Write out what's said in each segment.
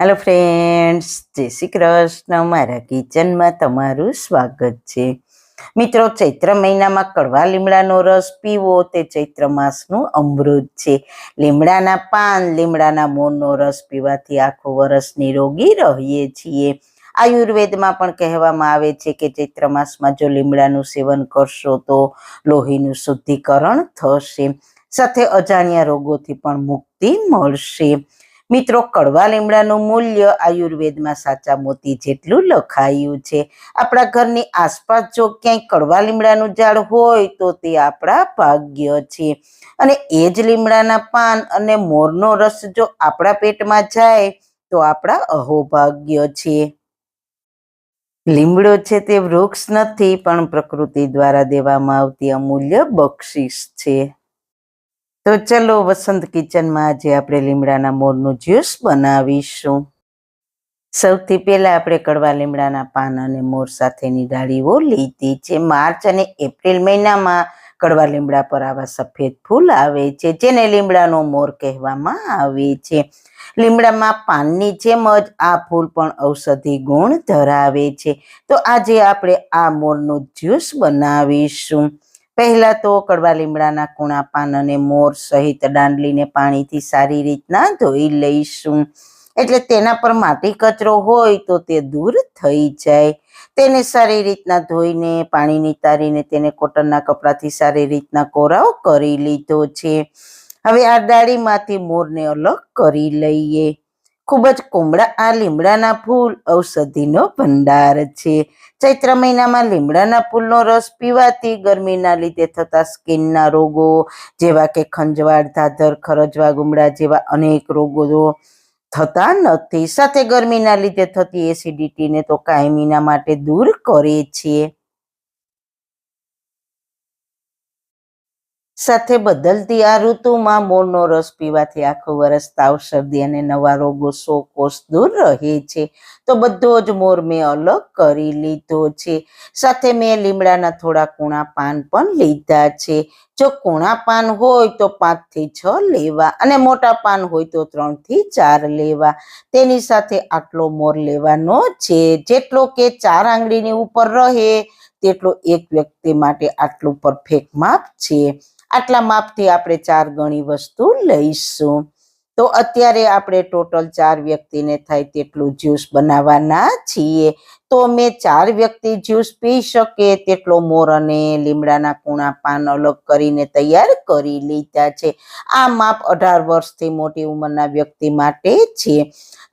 Hello friends જય શ્રી કૃષ્ણ. મારા કિચનમાં તમારું સ્વાગત છે. મિત્રો, ચૈત્ર મહિનામાં કડવા લીમડાનો રસ પીવો. તે ચૈત્ર માસનું અમૃત છે. લીમડાના પાન, લીમડાના મોરનો રસ પીવાથી આખો વરસ નિરોગી રહીએ છીએ. આયુર્વેદમાં પણ કહેવામાં આવે છે કે ચૈત્ર માસમાં જો લીમડાનું સેવન કરશો તો લોહીનું શુદ્ધિકરણ થશે. સાથે અજાણ્યા રોગોથી પણ મુક્તિ મળશે. મિત્રો, કડવા લીમડાનું મૂલ્ય આયુર્વેદમાં સાચા મોતી જેટલું લખાયું છે. આપણા ઘરની આસપાસ જો ક્યાંય કડવા લીમડાનું ઝાડ હોય તો તે આપણા ભાગ્ય છે. અને એ જ લીમડાના પાન અને મોરનો રસ જો આપણા પેટમાં જાય તો આપણા અહોભાગ્ય છે. લીમડો છે તે વૃક્ષ નથી, પણ પ્રકૃતિ દ્વારા દેવામાં આવતી અમૂલ્ય બક્ષિસ છે. તો ચલો વસંત કિચનમાં આજે આપણે લીમડાના મોરનું જ્યુસ બનાવીશું. સૌથી પહેલાં આપણે કડવા લીમડાના પાન અને મોર સાથેની ડાળીઓ લીધી છે. માર્ચ અને એપ્રિલ મહિનામાં કડવા લીમડા પર આવા સફેદ ફૂલ આવે છે, જેને લીમડાનો મોર કહેવામાં આવે છે. લીમડામાં પાનની જેમ જ આ ફૂલ પણ ઔષધિ ગુણ ધરાવે છે. તો આજે આપણે આ મોરનું જ્યુસ બનાવીશું. પહેલા તો કડવા લીમડાના કુણા પાન અને મોર સહિત દાંડલીને પાણીથી સારી રીતના ધોઈ લઈશું. એટલે તેના પર માટી કચરો હોય તો તે દૂર થઈ જાય. તેને સારી રીતના ધોઈને, પાણી નિતારીને તેને કોટનના કપડાથી સારી રીતના કોરાવ કરી લીધો છે. હવે આ ડાળીમાંથી મોરને અલગ કરી લઈએ. ખૂબ જ કોમળા આ લીમડાના ફૂલ ઔષધિનો ભંડાર છે. ચૈત્ર મહિનામાં લીમડાના ફૂલનો રસ પીવાથી ગરમીના લીધે થતા સ્કિનના રોગો જેવા કે ખંજવાળ, ધાધર, ખરજવા, ગુમડા જેવા અનેક રોગો થતા નથી. સાથે ગરમીના લીધે થતી એસિડિટીને તો કાયમીના માટે દૂર કરે છે. સાથે બદલતી આ ઋતુમાં મોરનો રસ પીવાથી આખું વરસ તાવ, શરદી અને નવા રોગો સો કોષ દૂર રહે છે. તો બધો જ મોર મેં અલગ કરી લીધો છે. સાથે મેં લીમડાના થોડા કૂણા પાન પણ લીધા છે. જો કૂણા પાન હોય તો પાંચથી છ લેવા અને મોટા પાન હોય તો ત્રણથી ચાર લેવા. તેની સાથે આટલો મોર લેવાનો છે. જેટલો કે ચાર આંગળીની ઉપર રહે, તેટલો એક વ્યક્તિ માટે આટલું પરફેક્ટ માપ છે. આટલા માપથી આપણે ચાર ગણી વસ્તુ લઈશું. તો અત્યારે આપણે ટોટલ ચાર વ્યક્તિને થાય તેટલું જ્યુસ બનાવવાના છીએ. તો મેં ચાર વ્યક્તિ જ્યુસ પી શકે, તેટલો મોર અને લીમડાના કૂણા પાન અલગ કરીને તૈયાર કરી લીધા છે. આ માપ અઢાર વર્ષથી મોટી ઉંમરના વ્યક્તિ માટે છે.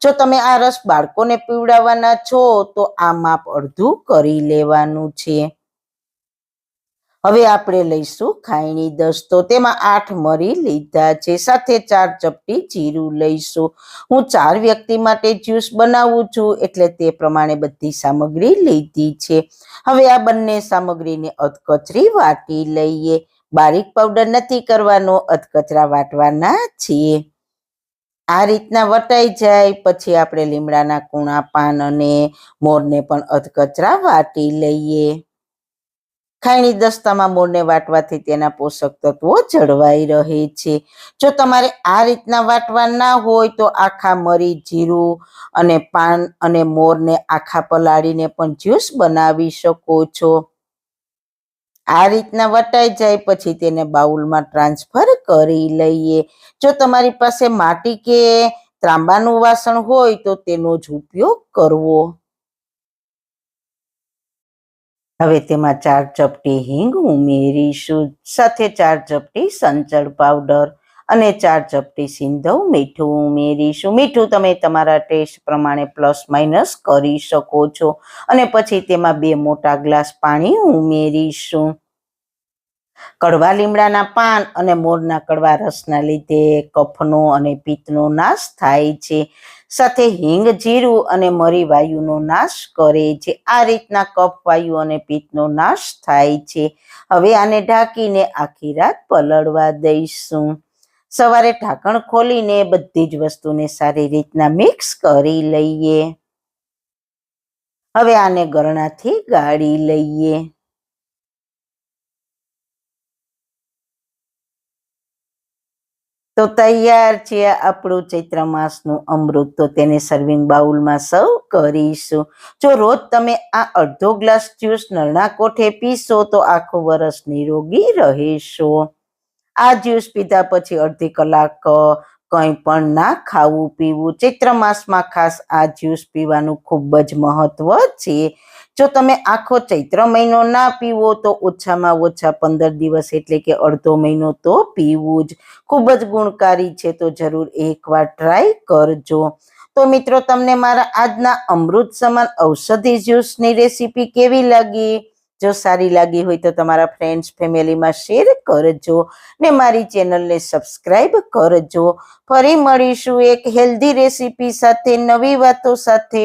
જો તમે આ રસ બાળકોને પીવડાવવાના છો, તો આ માપ અડધું કરી લેવાનું છે. હવે આપણે લઈશું ખાયણી દસ. તો તેમાં આઠ મરી લીધા છે. સાથે ચાર ચપટી જીરું લઈશું. હું ચાર વ્યક્તિ માટે જ્યુસ બનાવું છું, એટલે તે પ્રમાણે બધી સામગ્રી લીધી છે. હવે આ બંને સામગ્રીને અધકચરી વાટી લઈએ. બારીક પાવડર નથી કરવાનો, અધકચરા વાટવાના છીએ. આ રીતના વટાઈ જાય, પછી આપણે લીમડાના કૂણા, પાન અને મોરને પણ અધકચરા વાટી લઈએ. ખાયણી દસ્તામાં મોરને વાટવાથી તેના પોષક તત્વો જળવાઈ રહે છે. જો તમારે આ રીતના વાટવા ના હોય તો આખા મરી, જીરું અને પાન અને મોરને આખા પલાળીને પણ જ્યુસ બનાવી શકો છો. આ રીતના વટાઈ જાય પછી તેને બાઉલમાં ટ્રાન્સફર કરી લઈએ. જો તમારી પાસે માટી કે ત્રાંબાનું વાસણ હોય તો તેનો જ ઉપયોગ કરવો. હવે તેમાં ચાર ચપટી હિંગ ઉમેરીશું. સાથે ચાર ચપટી સંચળ પાવડર અને ચાર ચપટી સિંધવ મીઠું ઉમેરીશું. મીઠું તમે તમારા ટેસ્ટ પ્રમાણે પ્લસ માઇનસ કરી શકો છો. અને પછી તેમાં બે મોટા ગ્લાસ પાણી ઉમેરીશું. કડવા લીમડાના પાન અને મોરના કડવા રસના લીધે કફનો અને પિત્તનો નાશ થાય છે. સાથે હિંગ, જીરું અને મરી વાયુનો નાશ કરે છે. આ રીતના કફ, વાયુ અને પિત્તનો નાશ થાય છે. હવે આને ઢાંકીને આખી રાત પલળવા દઈશું. સવારે ઢાંકણ ખોલીને બધી જ વસ્તુને સારી રીતના મિક્સ કરી લઈએ. હવે આને ગરણાથી ગાળી લઈએ. તો તૈયાર છે આપણું ચૈત્ર માસનું અમૃત. તો તેને સર્વિંગ બાઉલમાં સર્વ કરીશું. જો રોજ તમે આ અડધો ગ્લાસ જ્યુસ નળના કોઠે પીશો તો આખું વરસ નિરોગી રહેશો. આ જ્યુસ પીધા પછી અડધી કલાક કંઈ પણ ના ખાવું પીવું. ચૈત્ર માસમાં ખાસ આ જ્યુસ પીવાનું ખૂબ જ મહત્વ છે. જો તમે આખો ચૈત્ર મહિનો ના પીવો તો ઓછામાં ઓછા પંદર દિવસ એટલે કે અડધો મહિનો તો પીવું જ. ખૂબ જ ગુણકારી છે તો જરૂર એકવાર ટ્રાય કરજો. તો મિત્રો, તમને મારા આજના અમૃત સમાન ઔષધિ જ્યુસની રેસીપી કેવી લાગી? જો સારી લાગી હોય તો તમારા ફ્રેન્ડ્સ ફેમિલીમાં શેર કરજો ને મારી ચેનલને સબસ્ક્રાઈબ કરજો. ફરી મળીશું એક હેલ્ધી રેસીપી સાથે, નવી વાતો સાથે.